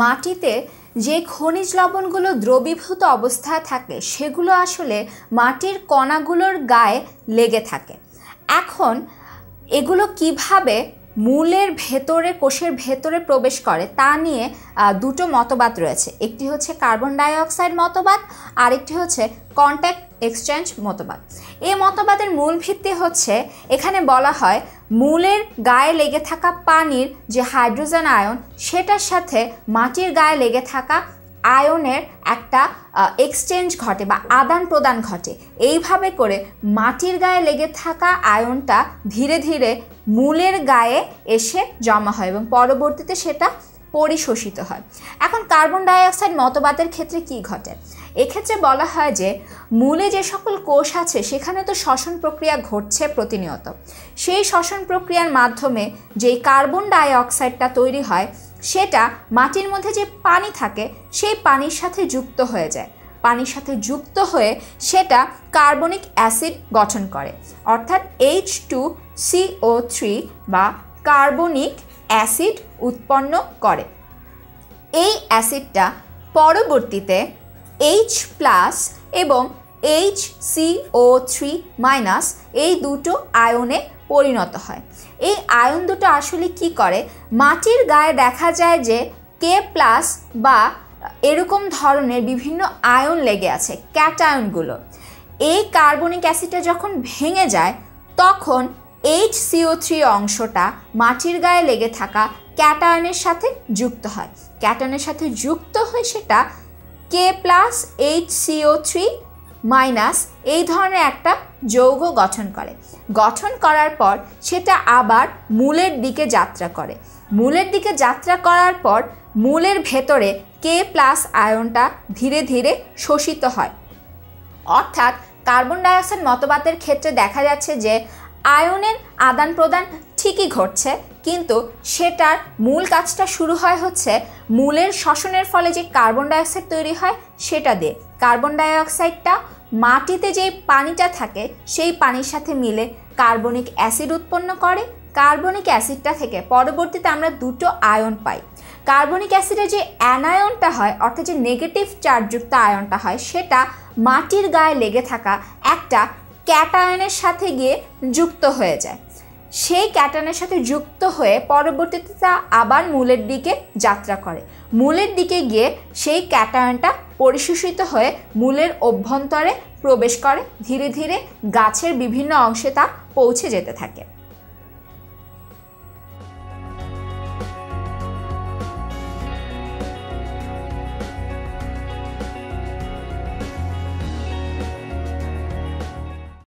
মাটিতে যে খনিজ লবণগুলো দ্রবীভূত অবস্থায় থাকে, সেগুলো আসলে মাটির কণাগুলোর গায়ে লেগে থাকে। এখন এগুলো কীভাবে মূলের ভেতরে, কোষের ভেতরে প্রবেশ করে। তা নিয়ে দুটো মতবাদ রয়েছে। একটি হচ্ছে কার্বন ডাইঅক্সাইড মতবাদ, আরেকটি হচ্ছে কন্ট্যাক্ট এক্সচেঞ্জ মতবাদ। এই মতবাদের মূল ভিত্তি হচ্ছে, এখানে বলা হয় মূলের গায়ে লেগে থাকা পানির যে হাইড্রোজেন আয়ন, সেটার সাথে মাটির গায়ে লেগে থাকা আয়নের একটা এক্সচেঞ্জ ঘটে বা আদান প্রদান ঘটে। এইভাবে করে মাটির গায়ে লেগে থাকা আয়নটা ধীরে ধীরে মূলের গায়ে এসে জমা হয় এবং পরবর্তীতে সেটা পরিশোষিত হয়। এখন কার্বন ডাইঅক্সাইড মতবাদের ক্ষেত্রে কি ঘটে? এক্ষেত্রে বলা হয় যে, মূলে যে সকল কোষ আছে, সেখানে তো শ্বসন প্রক্রিয়া ঘটছে প্রতিনিয়ত। সেই শ্বসন প্রক্রিয়ার মাধ্যমে যেই কার্বন ডাইঅক্সাইডটা তৈরি হয় সেটা মাটির মধ্যে যে পানি থাকে, সেই পানির সাথে যুক্ত হয়ে যায়। পানির সাথে যুক্ত হয়ে সেটা কার্বনিক অ্যাসিড গঠন করে। অর্থাৎ H two C O three বা কার্বনিক অ্যাসিড উৎপন্ন করে। এই অ্যাসিডটা পরবর্তীতে এইচ প্লাস এবং এইচ সিও থ্রি মাইনাস এই দুটো আয়নে পরিণত হয়। এই আয়ন দুটো আসলে কি করে? মাটির গায়ে দেখা যায় যে কে প্লাস বা এরকম ধরনের বিভিন্ন আয়ন লেগে আছে ক্যাটায়নগুলো এই কার্বনিক অ্যাসিডটা যখন ভেঙে যায়, তখন এইচ সিও থ্রি অংশটা মাটির গায়ে লেগে থাকা ক্যাটায়নের সাথে যুক্ত হয়। ক্যাটায়নের সাথে যুক্ত হয়ে সেটা কে plus H CO three minus এই ধরনের একটা যৌগ গঠন করে। গঠন করার পর সেটা আবার মূলের দিকে যাত্রা করে। মূলের দিকে যাত্রা করার পর মূলের ভেতরে কে প্লাস আয়নটা ধীরে ধীরে শোষিত হয়। অর্থাৎ কার্বন ডাইঅক্সাইড মতবাদের ক্ষেত্রে দেখা যাচ্ছে যে আয়নের আদান প্রদান ঠিকই ঘটছে, কিন্তু সেটার মূল কাজটা শুরু হয় হচ্ছে মূলের শ্বসনের ফলে যে কার্বন ডাইঅক্সাইড তৈরি হয় সেটা দিয়ে। কার্বন ডাইঅক্সাইডটা মাটিতে যে পানিটা থাকে, সেই পানির সাথে মিলে কার্বনিক অ্যাসিড উৎপন্ন করে। কার্বনিক অ্যাসিডটা থেকে পরবর্তীতে আমরা দুটো আয়ন পাই। কার্বনিক অ্যাসিডের যে অ্যানায়নটা হয়, অর্থাৎ যে নেগেটিভ চার্জযুক্ত আয়নটা হয়, সেটা মাটির গায়ে লেগে থাকা একটা ক্যাটায়নের সাথে গিয়ে যুক্ত হয়ে যায়। সেই ক্যাটার্নের সাথে যুক্ত হয়ে পরবর্তীতে তা আবার মূলের দিকে যাত্রা করে। মূলের দিকে গিয়ে সেই ক্যাটায়নটা পরিশোষিত হয়ে মূলের অভ্যন্তরে প্রবেশ করে। ধীরে ধীরে গাছের বিভিন্ন অংশে তা পৌঁছে যেতে থাকে।